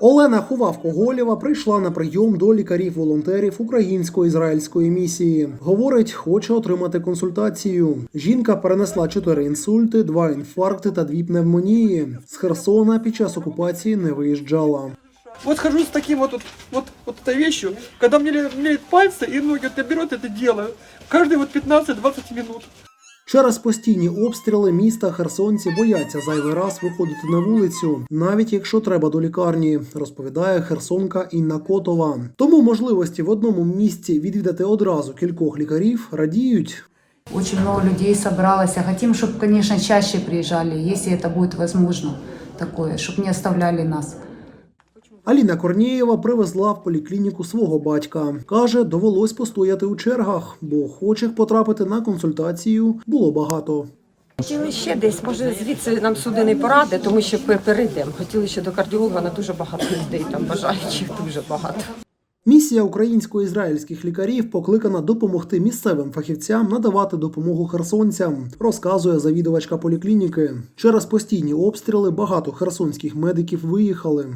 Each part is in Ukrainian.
Олена Хувавко-Голєва прийшла на прийом до лікарів-волонтерів українсько-ізраїльської місії. Говорить, хоче отримати консультацію. Жінка перенесла чотири інсульти, два інфаркти та дві пневмонії. З Херсона під час окупації не виїжджала. Вот хожу с таким вот, вот, вот, вот этой вещью, когда мне ле- млеют пальцы и ноги, вот я беру это делаю. Каждые вот 15-20 минут. Через постійні обстріли міста херсонці бояться зайвий раз виходити на вулицю, навіть якщо треба до лікарні, розповідає херсонка Інна Котова. Тому можливості в одному місці відвідати одразу кількох лікарів радіють. Очень много людей собралось. А Хотим, чтобы, конечно, чаще приезжали, если это будет возможно такое, чтобы не оставляли нас. Аліна Корнієва привезла в поліклініку свого батька. Каже, довелось постояти у чергах, бо охочих потрапити на консультацію було багато. Хотіли ще десь, може звідси нам сюди не поради, тому що пер- перейдемо. Хотіли ще до кардіолога, на дуже багато людей там бажаючих, дуже багато. Місія українсько-ізраїльських лікарів покликана допомогти місцевим фахівцям надавати допомогу херсонцям, розказує завідувачка поліклініки. Через постійні обстріли багато херсонських медиків виїхали.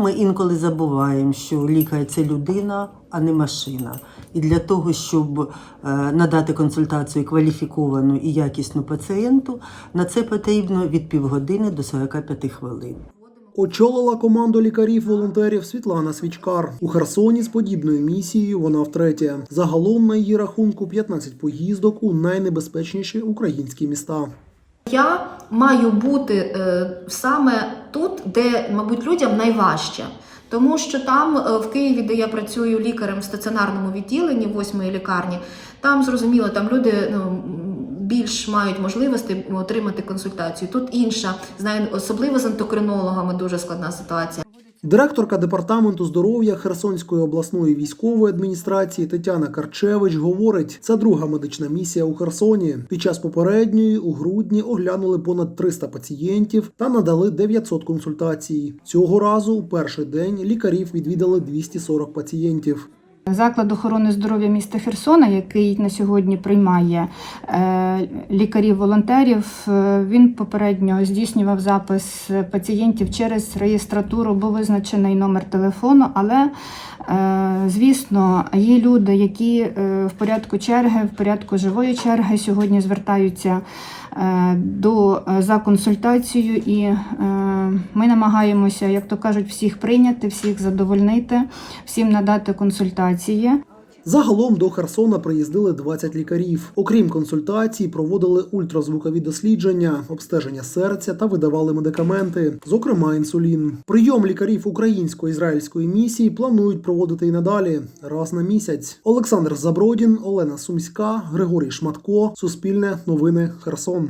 Ми інколи забуваємо, що лікар це людина, а не машина. І для того, щоб е, надати консультацію кваліфіковану і якісну пацієнту, на це потрібно від півгодини до 45 хвилин. Очолила команду лікарів-волонтерів Світлана Свічкар. У Херсоні з подібною місією вона втретє. Загалом на її рахунку 15 поїздок у найнебезпечніші українські міста. Я маю бути е, саме тут, де, мабуть, людям найважче. Тому що там, е, в Києві, де я працюю лікарем в стаціонарному відділенні восьмої лікарні, там зрозуміло, там люди ну, більш мають можливості отримати консультацію. Тут інша, знаю, особливо з ендокринологами дуже складна ситуація. Директорка департаменту здоров'я Херсонської обласної військової адміністрації Тетяна Карчевич говорить, це друга медична місія у Херсоні. Під час попередньої у грудні оглянули понад 300 пацієнтів та надали 900 консультацій. Цього разу у перший день лікарів відвідали 240 пацієнтів. Заклад охорони здоров'я міста Херсона, який на сьогодні приймає е, лікарів-волонтерів, е, він попередньо здійснював запис пацієнтів через реєстратуру, був визначений номер телефону, але е, звісно, є люди, які в порядку черги, в порядку живої черги сьогодні звертаються е, до е, за консультацією, і е, ми намагаємося, як то кажуть, всіх прийняти, всіх задовольнити, всім надати консультації. Загалом до Херсона приїздили 20 лікарів. Окрім консультацій, проводили ультразвукові дослідження, обстеження серця та видавали медикаменти, зокрема інсулін. Прийом лікарів українсько-ізраїльської місії планують проводити і надалі раз на місяць. Олександр Забродін, Олена Сумська, Григорій Шматко, Суспільне новини Херсон.